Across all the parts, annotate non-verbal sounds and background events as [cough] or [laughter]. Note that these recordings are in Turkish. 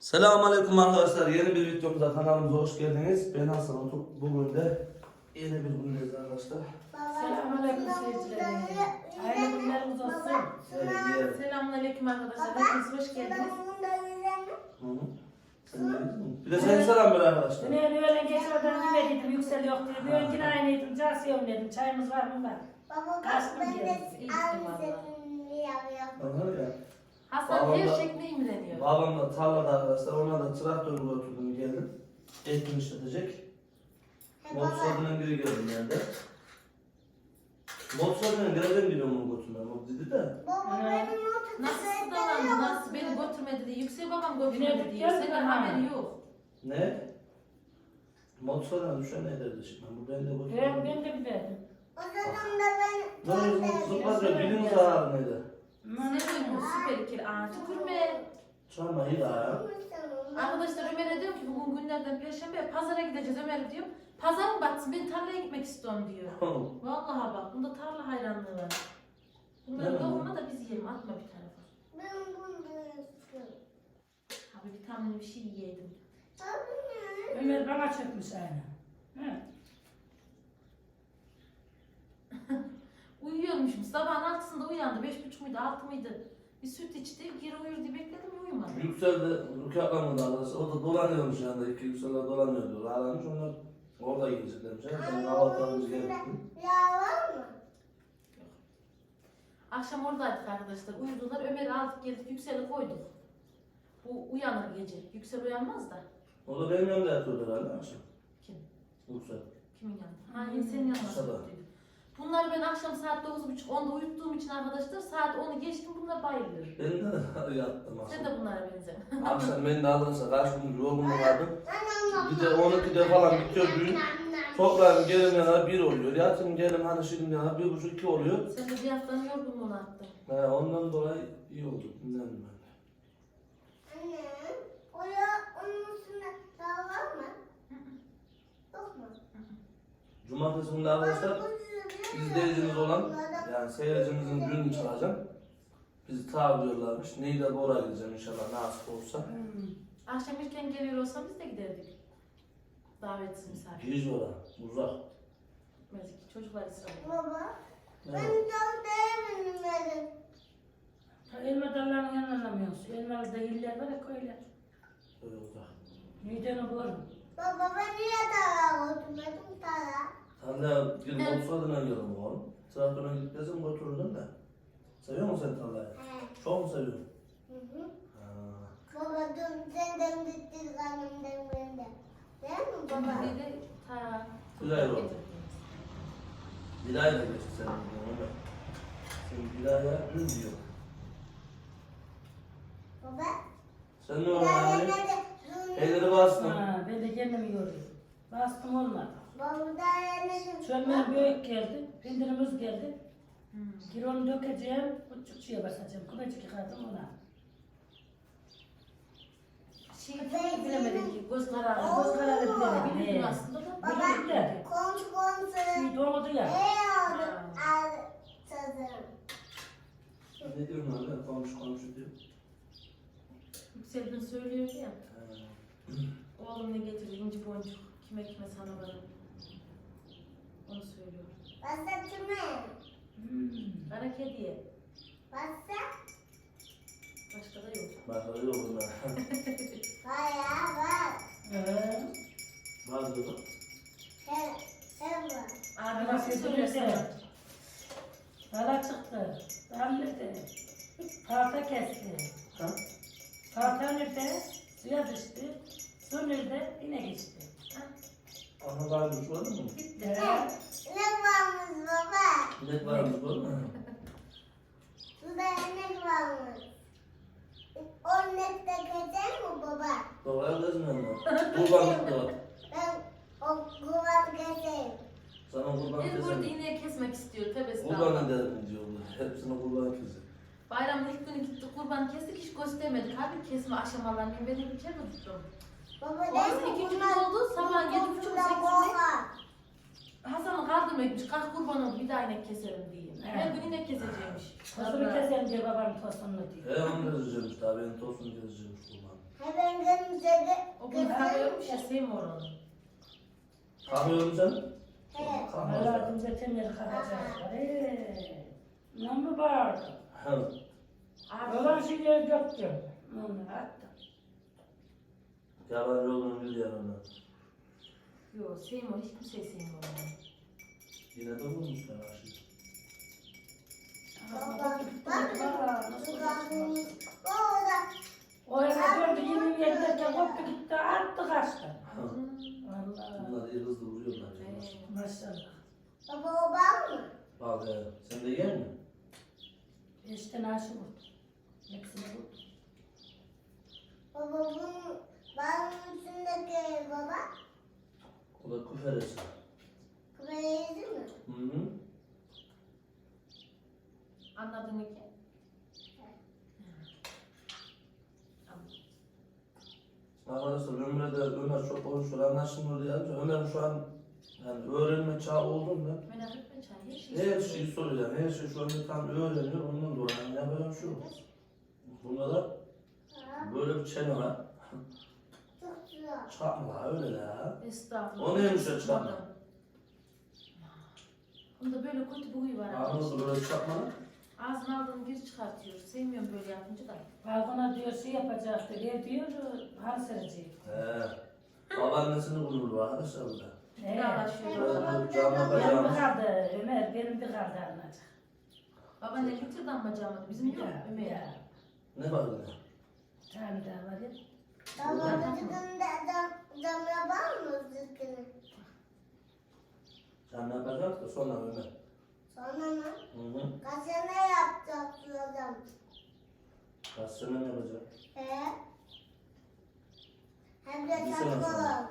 Selamünaleyküm arkadaşlar. Yeni bir videomuza kanalımıza hoş geldiniz. Ben Hasan Otuk. Bugün de yeni bir gündeyiz arkadaşlar. Selamünaleyküm seyirciler. Hayırlı günleriniz olsun. Evet, diğer- Selamünaleyküm arkadaşlar. Hepiniz hoş geldiniz. Hı hı. Sen de girdin mi? Bir de sen selam ver arkadaşlar. Düne öğlen geçmeden yemediydim yüksel yok diye. Bir önceki aynıydım. Casıyorum dedim. Çayımız var mı var? Baba Kaçtım ben de yapıyorum. Aha ya. Hasan Babam her da- şekli imreniyor. Babam da tarlada arkadaşlar. Ona da traktörü götürdüm geldim. Eğitim işletecek. He baba. Motosikletten biri geldim yerde. Motosikletten geldim biliyor mu götürmem. O dedi de. Baba benim motosikletim Nasıl davrandı, nasıl beni götürmedi diye, yüksek babam götürmedi diye. ha. haberi yok. Ne? Motosikletten düşen ne derdi şimdi? Bu ben de Ben, götürdüm. ben de biberdim. O zaman da ben Böyle zıplatıyor. Bilin zararı neydi? Senin bu süper ikili. Aa tükürme. Çarma iyi ya. Arkadaşlar Ömer'e diyorum ki bugün günlerden perşembe pazara gideceğiz Ömer diyorum. Pazar mı batsın ben tarlaya gitmek istiyorum diyor. Vallahi bak bunda tarla hayranlığı var. Bunları doğurma da biz yiyelim atma bir tarafa. Ben bunu istiyorum. Abi vitaminli bir şey yiyelim. Abi ne? Ömer bana çökmüş aynı. He. Uyuyormuşum. Sabahın altısında uyandı. Beş buçuk muydu, altı mıydı? Bir süt içti. Geri uyur diye bekledim uyumadı. Yüksel de rükatlanmadı arkadaşlar. O da dolanıyormuş yanında. İki yükseller dolanıyor diyor. Aramış onlar orada gideceklermiş. Ben kahvaltılarımız geldi. Yağ var mı? Akşam oradaydık arkadaşlar. Uyudular. Ömer'i aldık geldik. Yüksel'i koyduk. Bu uyanır gece. Yüksel uyanmaz da. O da benim yanımda yatıyordu herhalde akşam. Kim? Yüksel. Kimin yanında? Ha senin yanında. Aşağıda. Bunları ben akşam saat 9.30-10'da uyuttuğum için arkadaşlar saat 10'u geçtim bunlar bayılıyor. Ben de [laughs] yattım Sen akşam. de bunlara benzer. [laughs] Akşam beni de alırsa kaç gündür yorgun vardım. Bir de 12'de falan bitiyor düğün. Toplarım gelim yana bir oluyor. Yatım gelim hani şimdi yana bir buçuk iki oluyor. Sen de bir haftanın yorgunluğunu attın. He, ondan dolayı iyi oldu. Dinlendim ben. Anne, oraya onun üstünde yağ var mı? Yok mu? Cumartesi günü arkadaşlar izleyicimiz olan yani seyircimizin düğününü çalacağım. Bizi tabiyorlarmış. Neyle Bora gideceğim inşallah nasip olsa. Hmm. Akşam erken geliyor olsam biz de giderdik. Davetsiz misafir. Giriş ora, uzak. Gitmezdik. Çocuklar ısrar. Baba, ben Evet. çok değerlendim. Ta Elma dallarının yanına alamıyoruz. Elmalı da iller var ya köyler. Öyle uzak. Mideni korum. Baba ben niye tara oturmadım tara? Tarlaya girip olsaydın geldim oğlum. Traktörüne gidip desem götürürdüm de. Seviyor musun sen tarlayı? He. Çok mu seviyorsun? Hı hı. Ha. Baba dur sen de bitti kanımdan ben de. Değil mi baba? Bir de ta... Güzel oldu. Bilayla geçti senin bunu. Sen Bilayla dün diyor. Baba. Sen ne hani? nerede? Elleri bastın. Ha, ben de kendimi yoruyorum. Bastım olmadı. Çömler büyük geldi. Bindirimiz geldi. Hmm. Kironu dökeceğim. Küçük suya basacağım. Kıvacık yıkadım ona. Şey bilemedim ki göz kararı. Göz kararı bilemedim. Bilmiyorum He. aslında da. Baba. Komşu komşu. Suyu doğdu ya. Ne oldu? Al sözüm. Ne diyorsun abi? Komşu komşu diyor. Yüksel'den söylüyordu ya. Oğlum ne getirdi inci boncuk. Kime kime sana varım. Onu söylüyor. Basta kime? Hmm. Kara kediye. Basta? Başka da yok. Bak olur da. Bayağı var. Ee, Var diyor. Her, her var. Abi Kara kedi söylüyorsun? nerede? Dala çıktı. Dal nerede? Tahta kesti. Ha? Tahta nerede? Suya düştü. Su nerede? Yine geçti. Ana varmış var mı? Bitti. Ne varmış baba? Ne varmış var mı? Suda ne varmış? O nette geçer mi baba? Babaya kızmıyorum ben. Kurbanlık da var. Ben o kuvar geçeyim. Sana kurban Biz burada ineği kesmek istiyor. Tövbe Kurban ederim diyorlar. Hepsine kurban kesin. Bayramın ilk günü gittik kurban kestik hiç göstermedik. Halbuki kesme aşamalarını ben de bir kere tuttum. Baba O değil yüzden mi? ikinci gün oldu, sabah yedi buçuk, kokudan sekiz korkar. Hasan'ın kaldırmaymış. Kalk kurban oldu bir daha inek keserim diye. Her Evet. gün inek keseceğimiş. Tosunu keselim diye babam tosunu diyor. He onu keseceğim işte abi. Benim tosunu keseceğim kurban. Hemen gönlümüze O gün kalıyormuş ya sevmiyor onu. Kalkıyorum sen. Evet. Kalkmaz. Allah'ım zetemleri kalacaklar. Eee. Lan mı bağırdı? Hı. Olan şeyleri döktüm. Onu attım. Yabancı olduğunu biliyor onu. Yok sevmiyor hiç kimseyi sevmiyor. Yine de bulmuş ya aşı. Baba bak şu kahvemiz orada. Gördü yemin yerine koptu gitti attı kaçtı. Allah. Bunlar iyi hızlı vuruyorlar. Maşallah. Baba o bal mı? Bak ya. Sen de gel mi? Beş tane aşı vurdu. Hepsini vurdu. Baba bunun üstündeki baba. O da küferesi. Böyle yedi mi? Hı hı. Anladın mı ki? Arkadaşlar Ömer'e de Ömer çok konuşuyor anlaşılmıyor diye. Ömer şu an yani öğrenme çağı olduğunda Merak etme çay her şeyi soruyor. Yani her şeyi şu anda tam öğreniyor. Ondan dolayı yani yapacağım şu. Bunda da böyle bir çene var. Güzel. Çakma öyle ya. Estağfurullah. O neymiş o çakma? Bunda böyle kötü bir huyu var mı böyle çakmanın? Ağzına aldığını geri çıkartıyor. Sevmiyorum böyle yapınca da. Balkona diyor şey yapacaktı. Ev diyor hal serecek. He. Babaannesini bulur arkadaşlar burada. Cam Benim de yapacağımız. kaldı Ömer. Benim de kaldı anlayacak. Baba ne getirdi amma camı? Bizim yok. Ömer. Ne var ne? Tane daha var ya. Baba rızkını da dam, dam yapar mı rızkını? Cam yapacak da sonra Ömer. Sonra mı? Hı hı. Kaç sene yapacaksın adam? Kaç sene ne yapacak? He? Hem de Bir satı sene sonra. olan.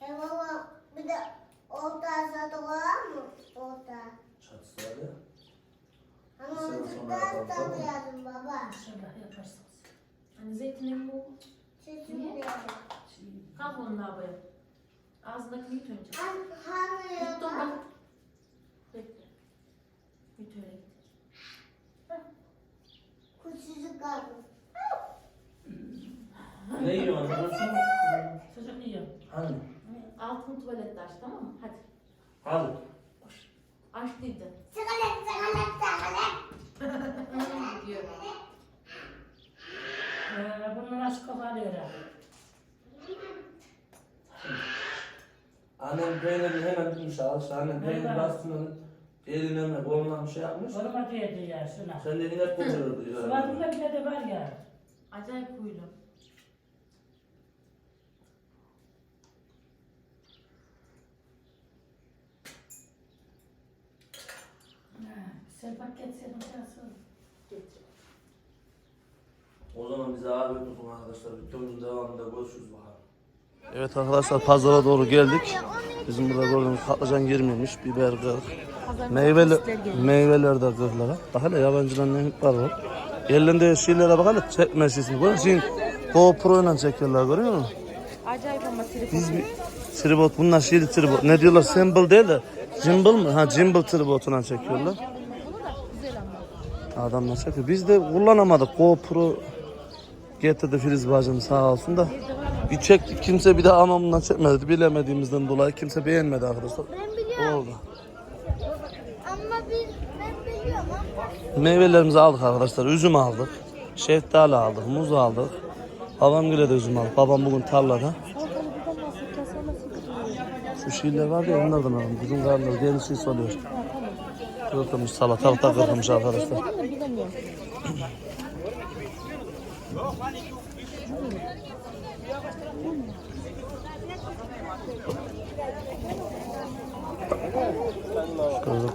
He baba bir de orta satı olan mı? Orta. Çatısı var ya. Ama onu satıyordum baba. İnşallah yaparsınız. Hani zeytinin bu. Şey, Kalk onunla abaya. Ağzındaki yut önce. Yuttum yok. bak. Bekle. Yut öyle git. Küçücük kaldı. Ne yiyorsun arkadaşlar? Çocuk yiyor. Hani? Altın tuvalette aç tamam mı? Hadi. Hadi. Açtıydı. Sigaret, sigaret, sigaret. Diyor. Ee, bunun aşk kokalıyor ha. Annem peynirini hemen bitmiş arkadaşlar. Annem peynir Evet. bastığını eline mi koluna bir şey yapmış. Koruma diyordu ya şuna. Sen de inek koyuyordu diyor. Sıvadında bile de var ya. Acayip huylu. Ha, Sen paket sen uçarsın. Getir. O zaman bize afiyet olsun arkadaşlar. Videomuzun devamında görüşürüz bakalım. Evet arkadaşlar pazara doğru geldik. Bizim burada gördüğümüz patlıcan 20'ymiş, biber 40. Meyveli, meyveler de 40 lira. Daha hele yabancıların ne var var. Elinde şeylere bak hele çekme. Görüyor musun? GoPro ile çekiyorlar görüyor musun? Acayip ama trip. Biz bir tribot bunlar şeyli tribot. Ne diyorlar? Symbol değil de gimbal mı? Ha gimbal tribotuna çekiyorlar. Adamlar çekiyor. Biz de kullanamadık. GoPro getirdi Filiz bacım sağ olsun da. Bir çektik kimse bir daha anamından çekmedi. Bilemediğimizden dolayı kimse beğenmedi arkadaşlar. Ben biliyorum. Oldu. Ama biz, ben biliyorum ama. Meyvelerimizi aldık arkadaşlar. Üzüm aldık. Şeftali aldık. Muz aldık. Babam güle de üzüm aldık. Babam bugün tarlada. Şu şeyler var ya onlardan aldım. Bizim karnımız deli şey soruyor. Kırılmış salatalık da kırılmış arkadaşlar.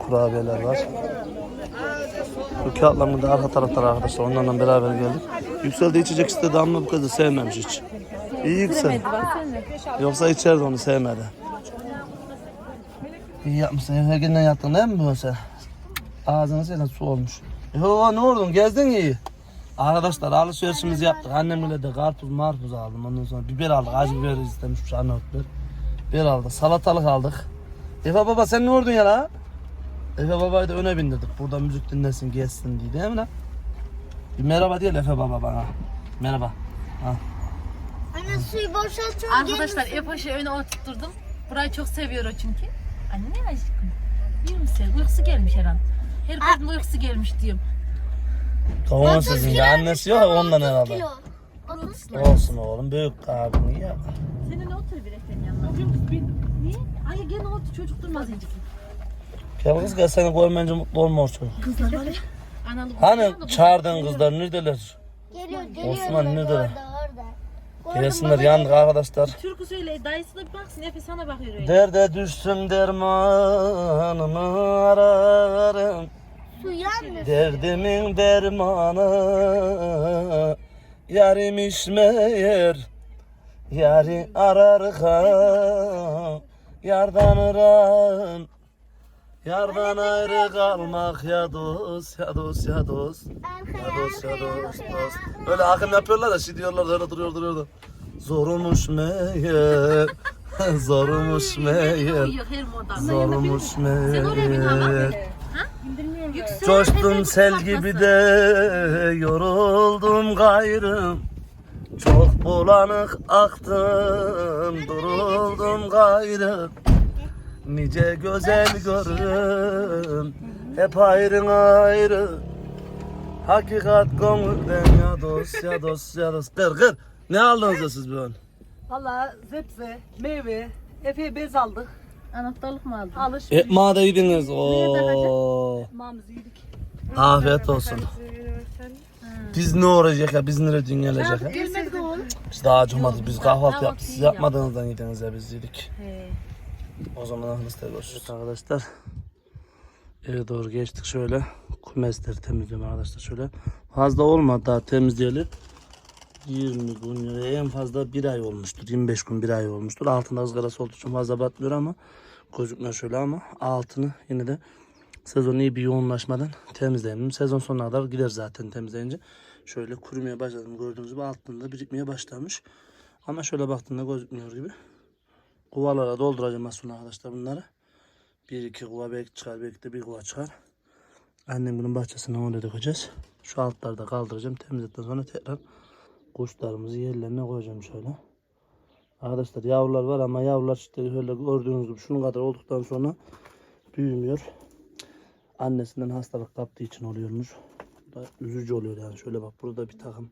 Kurabiyeler var. Bu kağıtlarımın da arka taraftar arkadaşlar. Onlarla beraber geldik. Yüksel de içecek istedi ama bu kızı sevmemiş hiç. İyi Yüksel. Yoksa içerdi onu sevmedi. İyi yapmışsın. Evvelkinden yattın değil mi bu sen? Ağzına sen su olmuş. Yo ne oldun? Gezdin iyi. Arkadaşlar alışverişimizi yaptık. Annemle de karpuz marpuz aldım. Ondan sonra biber aldık. Acı biber istemiş Arnavut biber. Biber aldık. Salatalık aldık. Efe baba sen ne oldun ya la? Efe babayı da öne bindirdik. Burada müzik dinlesin, gezsin diye değil mi lan? Bir merhaba diyelim Efe baba bana. Merhaba. Ha. Anne suyu boşaltıyor. Arkadaşlar Epoş'u öne oturtturdum. Burayı çok seviyor o çünkü. Anne aşkım. Biliyor musun? Uykusu gelmiş herhalde. Her kadın uykusu gelmiş diyorum. Tavuğun sizin de annesi yok ondan herhalde. Olsun oğlum büyük abini ya. Seninle otur bir ekran yanına. Bugün bir... Niye? Ay gene otur çocuk durmaz incik. Gel kız gel seni görmeyince mutlu olma çocuk. Kızlar var ya. Hani çağırdığın kızlar neredeler? Geliyor geliyor. Osman bak nerede? Orada orada. Gelsinler yandık arkadaşlar. Türkü söyle dayısı da bir baksın Efe sana bakıyor öyle. Derde düştüm dermanımı ararım. Su yandı. Derdimin dermanı Yarim işmeyer Yari ararken Yardanıram Yardan ayrı kalmak ya dost ya dost ya dost. Ya dost ya dost dost. Öyle akım yapıyorlar da şey diyorlar öyle duruyor duruyor da. Zormuş meğer. [laughs] Zormuş meğer. Uyuyor her moda. Zormuş Sen oraya bin ama meğer böyle. Ha? Yüksel. Coştum sel gibi de yoruldum gayrım. Çok bulanık aktım duruldum gayrı Nice güzel görürüm hep ayrı ayrı Hakikat gönülden ya dost ya dost ya dost Kır kır ne aldınız da siz bugün? Valla zepse, meyve, epey bez aldık. Anahtarlık mı aldın? Alış, Ekmeği de yediniz ooo ekmeğimizi yedik. Afiyet olsun Biz ne olacak ya biz nereye dünyalayacak ya. Biz daha acımadık. Biz kahvaltı yaptık. Siz yapmadığınızdan yediniz ya biz yedik. He. O zaman ahınızda görüşürüz. arkadaşlar. Eve doğru geçtik şöyle. Kumesleri temizliyorum arkadaşlar şöyle. Fazla olmadı daha temizleyeli. 20 gün en fazla bir ay olmuştur. 25 gün bir ay olmuştur. Altında ızgarası olduğu için fazla batmıyor ama gözükmüyor şöyle ama altını yine de sezon iyi bir yoğunlaşmadan temizleyelim. Sezon sonuna kadar gider zaten temizleyince. Şöyle kurumaya başladım. Gördüğünüz gibi altında birikmeye başlamış. Ama şöyle baktığında gözükmüyor gibi. Kuvalara dolduracağım sonra arkadaşlar bunları. Bir iki kuva belki çıkar belki de bir kuva çıkar. Annem bunun bahçesine oraya dökeceğiz. Şu altları da kaldıracağım. Temizledikten sonra tekrar kuşlarımızı yerlerine koyacağım şöyle. Arkadaşlar yavrular var ama yavrular işte öyle gördüğünüz gibi şunun kadar olduktan sonra büyümüyor. Annesinden hastalık kaptığı için oluyormuş. Bu da üzücü oluyor yani. Şöyle bak burada bir takım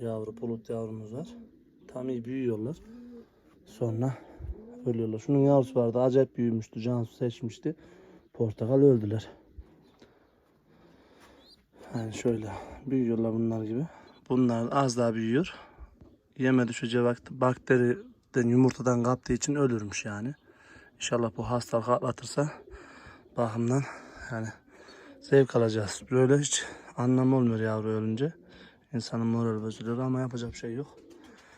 yavru bulut yavrumuz var. Tam iyi büyüyorlar. Sonra ölüyorlar. Şunun yavrusu vardı. Acayip büyümüştü. Cansu seçmişti. Portakal öldüler. Yani şöyle büyüyorlar bunlar gibi. Bunlar az daha büyüyor. Yeme düşeceği vakti bakteriden yumurtadan kaptığı için ölürmüş yani. İnşallah bu hastalık atlatırsa bakımdan yani zevk alacağız. Böyle hiç anlam olmuyor yavru ölünce. İnsanın moral bozuluyor ama yapacak bir şey yok.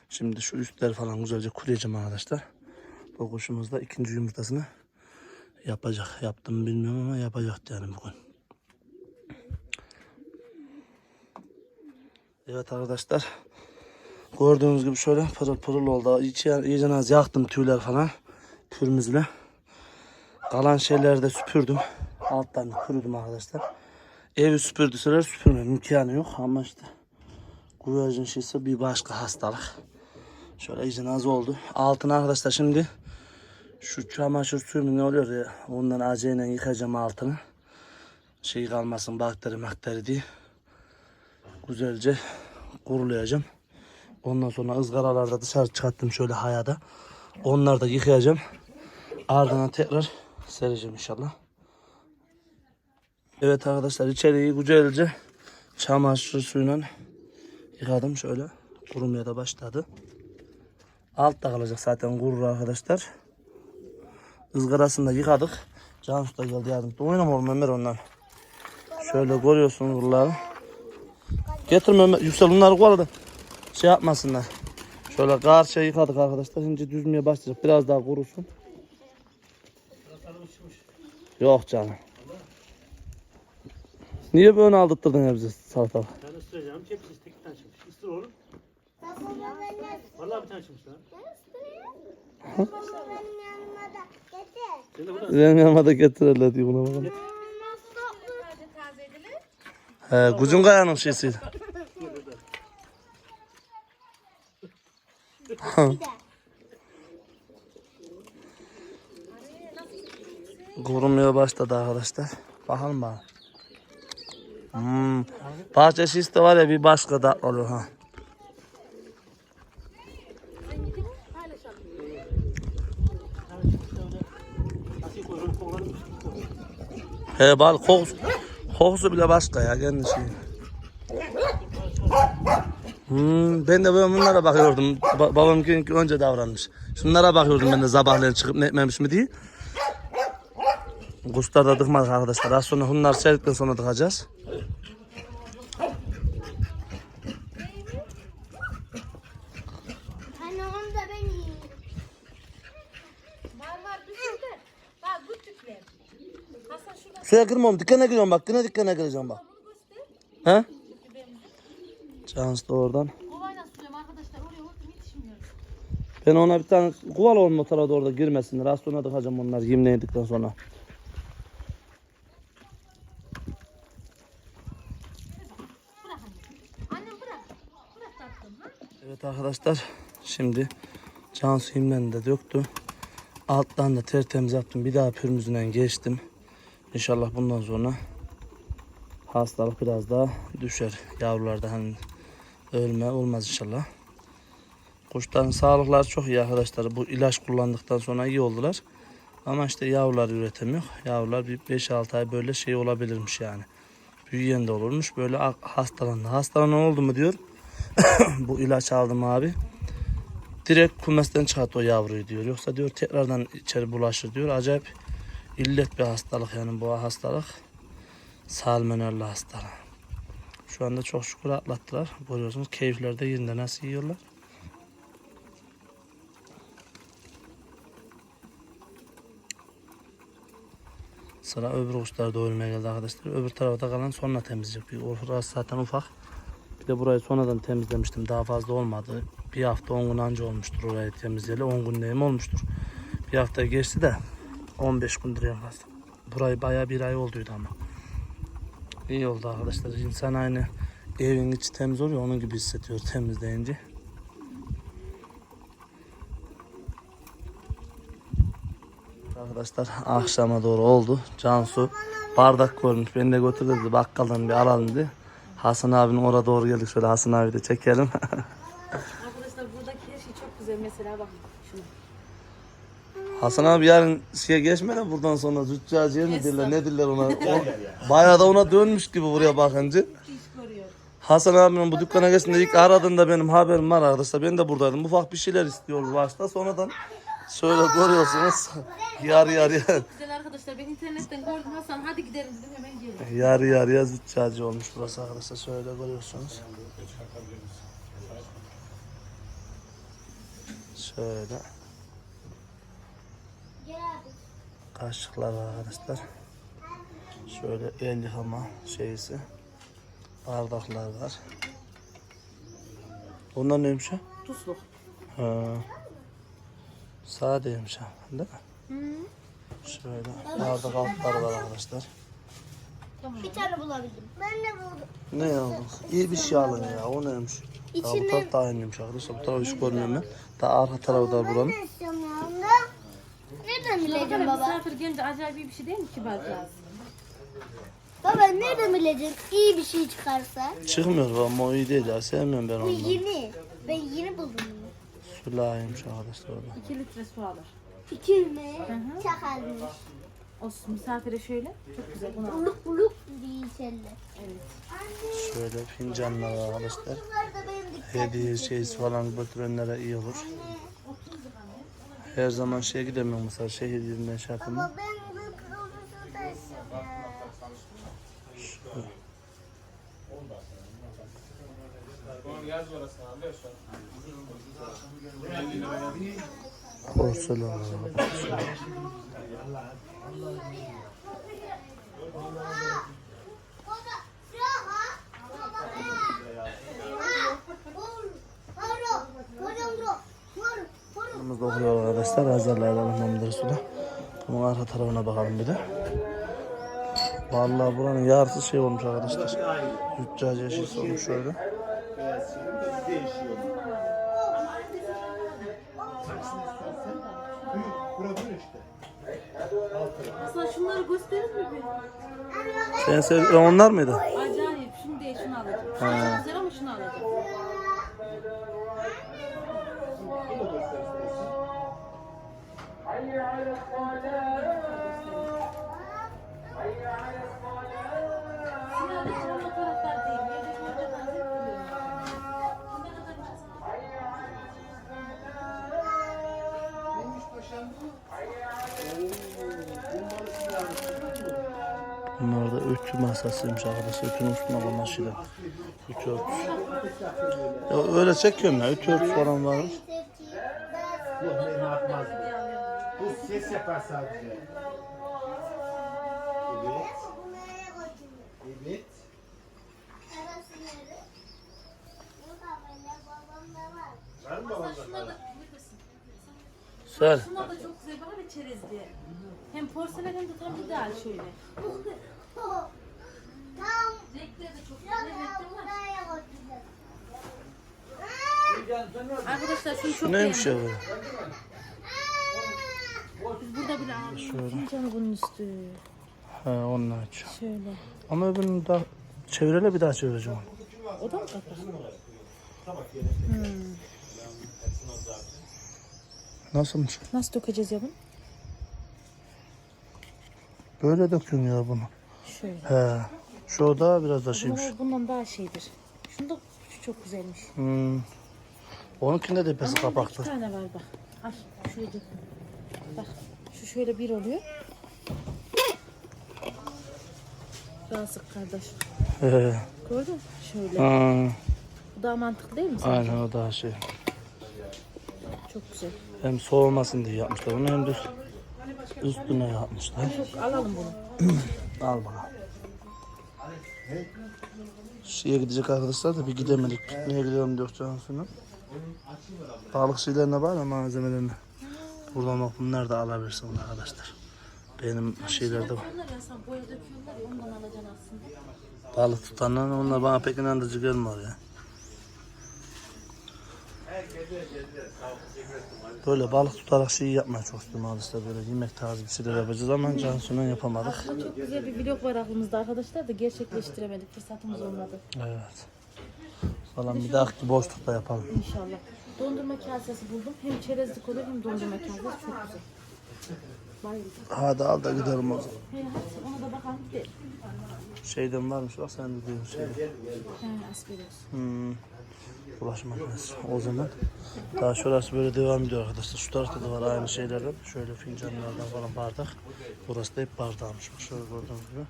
Şimdi şu üstler falan güzelce kuruyacağım arkadaşlar. Da ikinci yumurtasını yapacak. Yaptım bilmiyorum ama yapacaktı yani bugün. Evet arkadaşlar. Gördüğünüz gibi şöyle pırıl pırıl oldu. İyice, iyice az yaktım tüyler falan. Pürmüzle. Kalan şeyleri de süpürdüm. Alttan kurudum arkadaşlar. Evi süpürdüseler süpürmem imkanı yok ama işte güvercin şişi bir başka hastalık. Şöyle iyice az oldu. Altına arkadaşlar şimdi şu çamaşır suyu ne oluyor ya ondan aceyle yıkayacağım altını. Şey kalmasın bakteri makteri diye. Güzelce kurulayacağım. Ondan sonra ızgaralarda dışarı çıkarttım şöyle hayada. Onları da yıkayacağım. Ardından tekrar sereceğim inşallah. Evet arkadaşlar içeriği güzelce çamaşır suyuyla yıkadım şöyle. Kurumaya da başladı. Altta kalacak zaten kurur arkadaşlar. Izgarasını da yıkadık. Cansu da geldi yardım. Oynama oğlum Ömer onlar. Şöyle görüyorsunuz buraları. Getirme Ömer. Yüksel bunları kovala da şey yapmasınlar. Şöyle karşıya yıkadık arkadaşlar. Şimdi düzmeye başlayacak. Biraz daha kurusun. Yok canım. Niye böyle aldırttırdın ya bizi salatalık? Ben ısıracağım. Hepsi tek tane çıkmış. Isır oğlum. Ben? Vallahi bir tane çıkmış lan. Baba benim yanıma da getir. Getirirler diyor buna bakalım. He, Gucun kayanın şeysi. Bir de. Kurumaya başladı arkadaşlar. Bakalım bakalım. Hmm. Bahçe şisti var ya bir başka da olur ha. Nasıl koyalım koyalım. He bal kokusu, kokusu bile başka ya kendi şey. Hmm, ben de böyle bunlara bakıyordum. Ba babam önce davranmış. Şunlara bakıyordum ben de sabahleyin çıkıp ne etmemiş mi diye. Kuşlar da dıkmadık arkadaşlar. Az sonra bunlar serdikten sonra dıkacağız. Anne onu da ben yiyeyim. Var var bir sürü de. Bak küçükler. Hasan şurada Şuraya kırmam. Dikkene giriyorum bak. Yine dikkene gireceğim bak. He? Cans da oradan. kovayla sürüyorum arkadaşlar. Oraya oturup. Ben ona bir tane kuval olun o tarafa orada girmesinler. Az sonra dıkacağım onlar yemleyedikten sonra. Evet arkadaşlar şimdi Cansu himlerini de döktü. Alttan da tertemiz yaptım. Bir daha pürmüzünden geçtim. İnşallah bundan sonra hastalık biraz daha düşer. Yavrularda hani ölme olmaz inşallah. Kuşların sağlıkları çok iyi arkadaşlar. Bu ilaç kullandıktan sonra iyi oldular. Ama işte yavrular üretemiyor. Yavrular bir 5-6 ay böyle şey olabilirmiş yani. Büyüyen de olurmuş. Böyle hastalandı. Hastalanan oldu mu diyor. [coughs] bu ilaç aldım abi. Direkt kumesten çıkart o yavruyu diyor. Yoksa diyor tekrardan içeri bulaşır diyor. Acayip illet bir hastalık yani bu hastalık. Salmonella hastalığı. Şu anda çok şükür atlattılar. Görüyorsunuz keyifler de yerinde nasıl yiyorlar. Sıra öbür uçları doyurmaya geldi arkadaşlar. Öbür tarafta kalan sonra temizleyecek. Bir orası zaten ufak. Bir de burayı sonradan temizlemiştim. Daha fazla olmadı. Bir hafta 10 gün anca olmuştur orayı temizleyeli. 10 gün neyim olmuştur. Bir hafta geçti de 15 gündür en fazla. Burayı bayağı bir ay olduydu ama. İyi oldu arkadaşlar. İnsan aynı evin içi temiz oluyor. Onun gibi hissediyor temizleyince. Arkadaşlar akşama doğru oldu. Cansu bardak görmüş. Beni de götürdü. Bakkaldan bir alalım dedi. Hasan abinin oraya doğru geldik. Şöyle Hasan abi de çekelim. [laughs] Arkadaşlar buradaki her şey çok güzel. Mesela bak. Hasan abi yarın şeye geçmeden buradan sonra züccaciye mi derler ne derler ona. [laughs] O, bayağı da ona dönmüş gibi buraya bakınca. Hasan abinin bu dükkana geçtiğinde ilk aradığında benim haberim var arkadaşlar. Ben de buradaydım. Ufak bir şeyler istiyor başta. Sonradan şöyle görüyorsunuz. [laughs] Yarı yarıya, Güzel arkadaşlar ben internetten gördüm Hasan hadi gidelim dedim hemen geldim. yarı yarıya züccaci olmuş burası arkadaşlar. Şöyle görüyorsunuz. Şöyle Gel abi. Kaşıklar var arkadaşlar. Şöyle el yıkama şeysi. Bardaklar var. Bunlar neymiş ya? Tuzluk. Ha. Sadeymiş ha. Değil mi? Şöyle bardak altları var arkadaşlar. Bir tane bulabildim. Ben de buldum. Ne aldın? İyi bir şey alın ya. O neymiş? Ya bu taraf daha iyiymiş arkadaşlar. Bu tarafı hiç görmüyorum ben. Daha arka tarafı da buranın. İstiyorum ya onda? Nereden bileceğim baba? misafir gelince acayip bir şey değil mi kibarcağız? Baba nereden bileceğim iyi bir şey çıkarsa? Çıkmıyor ama o iyi değil ya. Sevmiyorum ben Bu onu. yeni. Ben yeni buldum bunu. Sülahiymiş arkadaşlar orada. 2 litre su alır. Fikir mi? hı. Çakalmış. Olsun misafire şöyle. Çok güzel bunu al. Buluk buluk diye içerler. Evet. Şöyle fincanlar arkadaşlar. Bunlar da benim dikkat. Hediye şeysi falan götürenlere iyi olur. Her zaman şeye gidemiyorum mesela şehir yerinden şey yapamam. Baba ben kırmızı da. Porselen. Vur. Yanımızda okuyor Star azarlar alalım Resul'a. Bunun arka tarafına bakalım bir de. Vallahi buranın yarısı şey olmuş arkadaşlar. Hüccaz yeşil olmuş şöyle. Sen sev onlar mıydı? Bunlar da ütü masasıymış arkadaşlar. Ütünün üstüne konan şeyler. Ütü örtüsü. Ya öyle çekiyorum ya. Ütü örtüsü falan varmış. Yok. Bu ses yapar sadece. Evet. Evet. Var mı babanda? Şunlar da bilirsin. Söyle. Şunlar da çok güzel bana ve çerez diye. Hem porselen hem de tam ideal şöyle. Renkleri de çok güzel. Renkleri var. Arkadaşlar şunu çok Neymiş ya beğendim. bu? Biz burada bile aldık. Şöyle. Fincanı bunun üstü. He onun aç. Şöyle. Ama öbürünü daha çevirele bir daha çevireceğim onu. O da mı kapak? Nasılmış? Nasıl dökeceğiz ya bunu? Böyle dökün ya bunu. Şöyle. He. Şu da biraz da şeymiş. Bunlar bundan daha şeydir. Şunda şu çok güzelmiş. Hmm. Onunkinde de pes iki kapaktı. tane var bak. Al şuydu. Bak şu şöyle bir oluyor. Sık kardeş. He. Gördün mü? Şöyle. Ha, Bu daha mantıklı değil mi sence? aynen o daha şey. Çok güzel. Hem soğumasın diye yapmışlar bunu hem de üstüne yapmışlar. Alalım bunu. [clears throat] Al bakalım. Şeye gidecek arkadaşlar da bir gidemedik. Niye gidiyorum diyor Cansu'nun. Balık şeylerine var ya malzemelerine. Buradan bak bunlar da alabilirsiniz arkadaşlar. Benim şeylerde var. Balık tutanlar onlar bana pek inandırıcı gelmiyor ya. Böyle balık tutarak şey yapmayı çok istiyorum arkadaşlar. Böyle yemek tarzı bir şeyler yapacağız ama Cansu'nun yapamadık. Aslında çok güzel bir vlog var aklımızda arkadaşlar da gerçekleştiremedik. Fırsatımız olmadı. Evet. Falan bir dahaki boşlukta yapalım. İnşallah. Dondurma kasesi buldum. Hem çerezlik oluyor hem dondurma kasesi çok güzel. Bayıldım. Hadi al da gidelim o zaman. He hadi ona da bakalım gidelim. Şeyden varmış bak sen de diyorsun. He asperiyos. Hmm. Bulaşık makinesi. O zaman daha şurası böyle devam ediyor arkadaşlar. Şu tarafta da var aynı şeylerden. Şöyle fincanlardan falan bardak. Burası da hep bardağmış. Şöyle gördüğünüz gibi.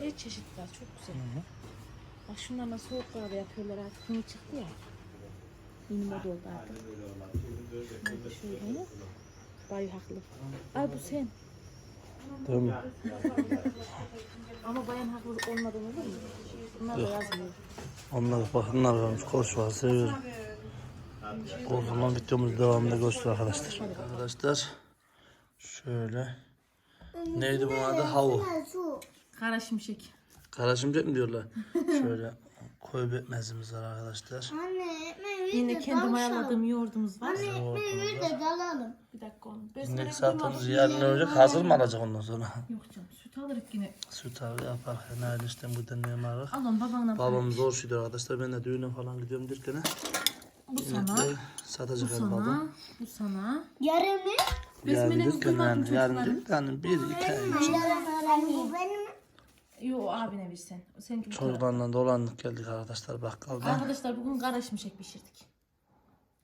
Her çeşit var çok güzel. Bak şunlarla soğuk kahve yapıyorlar artık. Yeni çıktı ya. Yeni moda oldu artık. Şöyle. Bayu haklı. Ay bu sen. Mi? Ama bayan haklı olmadan olur mu? Bunlar da yazmıyor. Onlar bak bunlar varmış. Koş var. Seviyorum. O zaman videomuz devamında göster arkadaşlar. Arkadaşlar şöyle. Neydi bunun adı? Havu. Kara şimşek. Kara şimşek mi diyorlar? Şöyle [laughs] koyu betmezimiz var arkadaşlar. Anne ekmeği Yine kendim ayarladığım yoğurdumuz var. bir de dalalım. Bir dakika onu. İnek satımız yarın olacak. Hazır mı alacak ondan sonra? [laughs] Yok canım süt alırız yine. Süt abi yapar. Nerede işte bu deneyim alır. Alın babanla Babam zor şeydir arkadaşlar. Ben de düğüne falan gidiyorum derken Bu sana. satacak Bu sana. babam. Bu sana. Yarın mı? Yarın derken yani, yarın yani bir iki için. Bu benim. Yo abine versen. O seninki bu taraf. Çocuklarla dolandık geldik arkadaşlar bakkaldan. Arkadaşlar bugün kara şimşek pişirdik.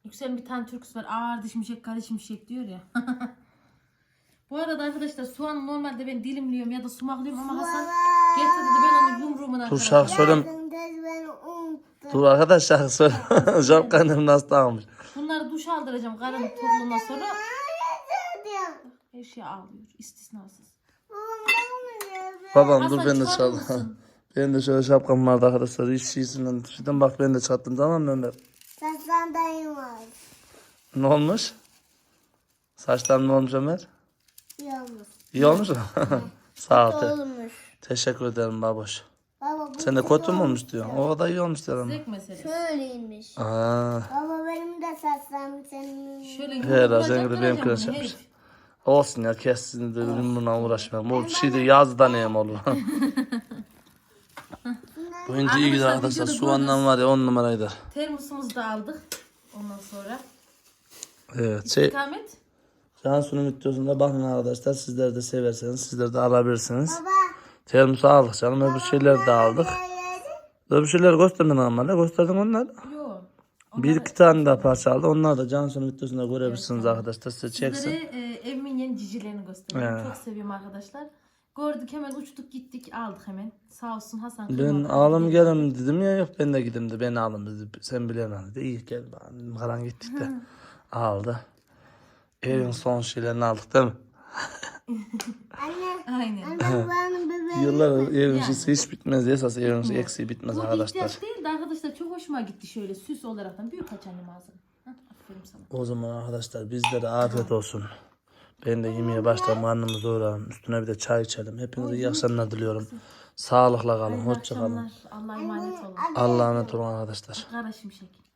Yüksel'in bir tane türküsü var. Ağır şimşek, kara şimşek diyor ya. [laughs] Bu arada arkadaşlar soğanı normalde ben dilimliyorum ya da sumaklıyorum ama Hasan getirdi de ben onu yumruğumuna Dur şarkı. Ben unuttum. Dur arkadaş şarkı söyle. [laughs] Şarkı annem nasıl almış. Bunları duş aldıracağım karın topluluğundan sonra. Her şey ağlıyor istisnasız. Babam dur Hasan ben de çal. [laughs] ben de şöyle şapkam vardı arkadaşlar. İş şeysinden. Şuradan bak ben de çattım tamam mı Ömer? Saslandayım var. Ne olmuş? Saçların ne olmuş Ömer? Yalnız. İyi olmuş mu? [laughs] Sağ ol. te- Olmuş. teşekkür ederim baboş. Baba bu Sen de kötü mü olmuş diyorsun? O kadar iyi olmuş diyorum. Zevk meselesi. şöyleymiş. Aa, Baba benim de saçlarım senin. Şöyle He, yumruğuna Razen gibi benim kıraç yapmış. herif. Olsun ya kessin de benim buna uğraşmam. O şeyde yazda neyim olur. [laughs] Bu ince iyi gider Arkadaşlar, videoda Soğandan var ya on numaraydı. Termosumuzu da aldık. Ondan sonra. Evet şey İkamet. Cansu'nun videosunda bakın arkadaşlar sizler de severseniz sizler de alabilirsiniz. Baba. Termosu aldık canım öbür şeyleri de aldık. Öbür şeyleri gösterdim normalde gösterdim onları. Bir iki tane daha parça aldı. Onlar da Cansu'nun videosunda görebilirsiniz arkadaşlar. Size çeksin. Sizlere e, evimin yeni cicilerini göstereyim. Evet. Çok seviyorum arkadaşlar. Gördük hemen uçtuk gittik aldık hemen. Sağ olsun Hasan. Ben kırmadı. ağlam gelim dedim ya yok ben de gidim de beni alın dedi. Sen bilemem dedi. İyi gel bakalım. Karan gittik de aldı. Evin son şeylerini aldık değil mi? [laughs] Anne. Aynen. Anne ben bebeğim. Yıllar şeysi hiç bitmez esas şeyi eksiği bitmez Bu arkadaşlar. ihtiyaç değil de arkadaşlar çok hoşuma gitti şöyle süs olaraktan. Büyük kaç annem ağzım. Hah, Aferin sana. O zaman arkadaşlar bizlere afiyet olsun. Ben de yemeğe başlayayım karnımızı doyuralım. Üstüne bir de çay içelim. Hepinize iyi akşamlar diliyorum. Sağlıkla kalın. Hoşça kalın. akşamlar. Allah'a emanet olun. Allah'a emanet olun arkadaşlar. Kara şimşek.